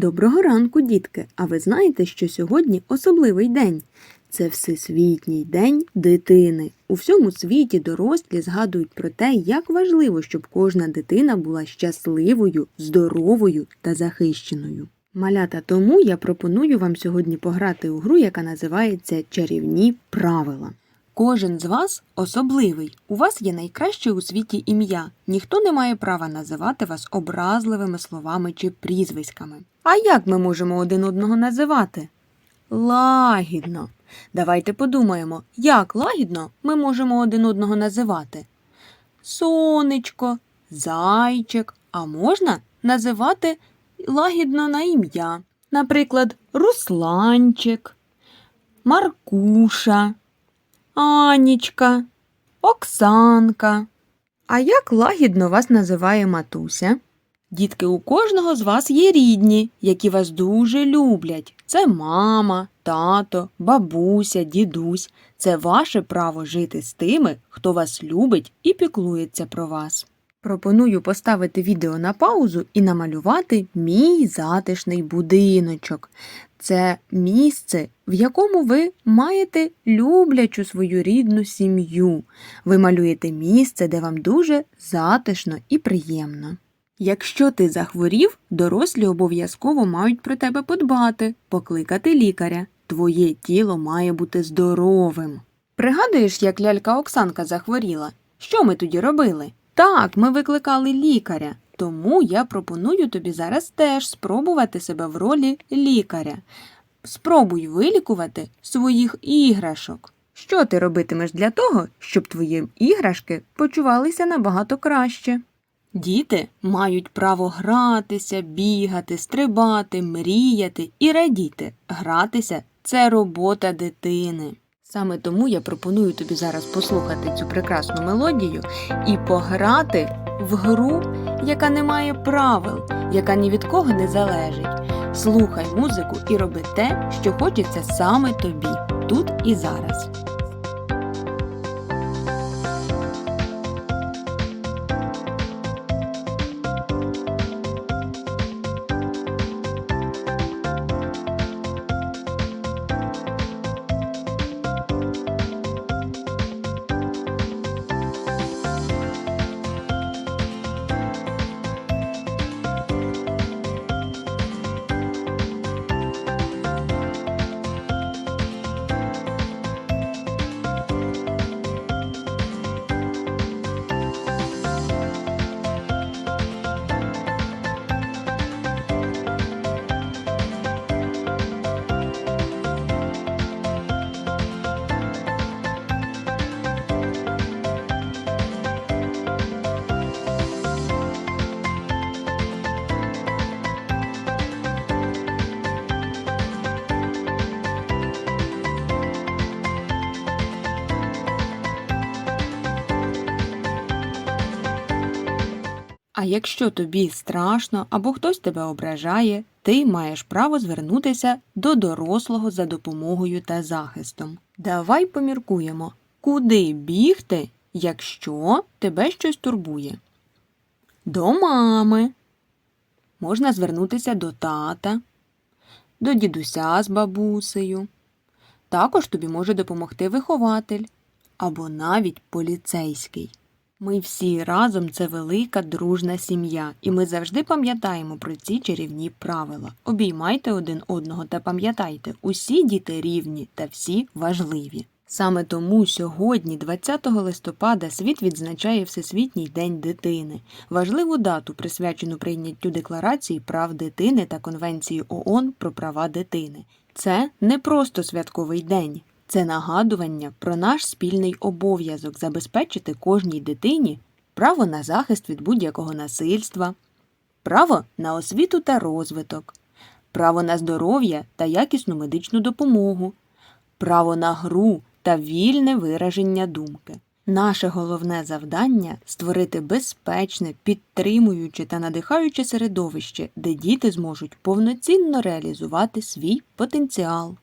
Доброго ранку, дітки! А ви знаєте, що сьогодні особливий день? Це Всесвітній день дитини. У всьому світі дорослі згадують про те, як важливо, щоб кожна дитина була щасливою, здоровою та захищеною. Малята, тому я пропоную вам сьогодні пограти у гру, яка називається Чарівні правила. Кожен з вас особливий. У вас є найкраще у світі ім'я. Ніхто не має права називати вас образливими словами чи прізвиськами. А як ми можемо один одного називати? Лагідно. Давайте подумаємо, як лагідно ми можемо один одного називати. Сонечко, зайчик, а можна називати лагідно на ім'я. Наприклад, Русланчик, Маркуша. Анічка, Оксанка. А як лагідно вас називає матуся? Дітки, у кожного з вас є рідні, які вас дуже люблять. Це мама, тато, бабуся, дідусь. Це ваше право жити з тими, хто вас любить і піклується про вас. Пропоную поставити відео на паузу і намалювати мій затишний будиночок. Це місце, в якому ви маєте люблячу свою рідну сім'ю. Ви малюєте місце, де вам дуже затишно і приємно. Якщо ти захворів, дорослі обов'язково мають про тебе подбати, покликати лікаря. Твоє тіло має бути здоровим. Пригадуєш, як лялька Оксанка захворіла? Що ми тоді робили? Так, ми викликали лікаря. Тому я пропоную тобі зараз теж спробувати себе в ролі лікаря. Спробуй вилікувати своїх іграшок. Що ти робитимеш для того, щоб твої іграшки почувалися набагато краще? Діти мають право гратися, бігати, стрибати, мріяти і радіти. Гратися це робота дитини. Саме тому я пропоную тобі зараз послухати цю прекрасну мелодію і пограти в гру, яка не має правил, яка ні від кого не залежить. Слухай музику і роби те, що хочеться саме тобі, тут і зараз. А якщо тобі страшно або хтось тебе ображає, ти маєш право звернутися до дорослого за допомогою та захистом. Давай поміркуємо, куди бігти, якщо тебе щось турбує. До мами. Можна звернутися до тата, до дідуся з бабусею. Також тобі може допомогти вихователь або навіть поліцейський. Ми всі разом це велика дружна сім'я, і ми завжди пам'ятаємо про ці чарівні правила. Обіймайте один одного та пам'ятайте, усі діти рівні та всі важливі. Саме тому сьогодні, 20 листопада, світ відзначає Всесвітній день дитини, важливу дату, присвячену прийняттю Декларації прав дитини та Конвенції ООН про права дитини. Це не просто святковий день. Це нагадування про наш спільний обов'язок забезпечити кожній дитині право на захист від будь-якого насильства, право на освіту та розвиток, право на здоров'я та якісну медичну допомогу, право на гру та вільне вираження думки. Наше головне завдання створити безпечне, підтримуюче та надихаюче середовище, де діти зможуть повноцінно реалізувати свій потенціал.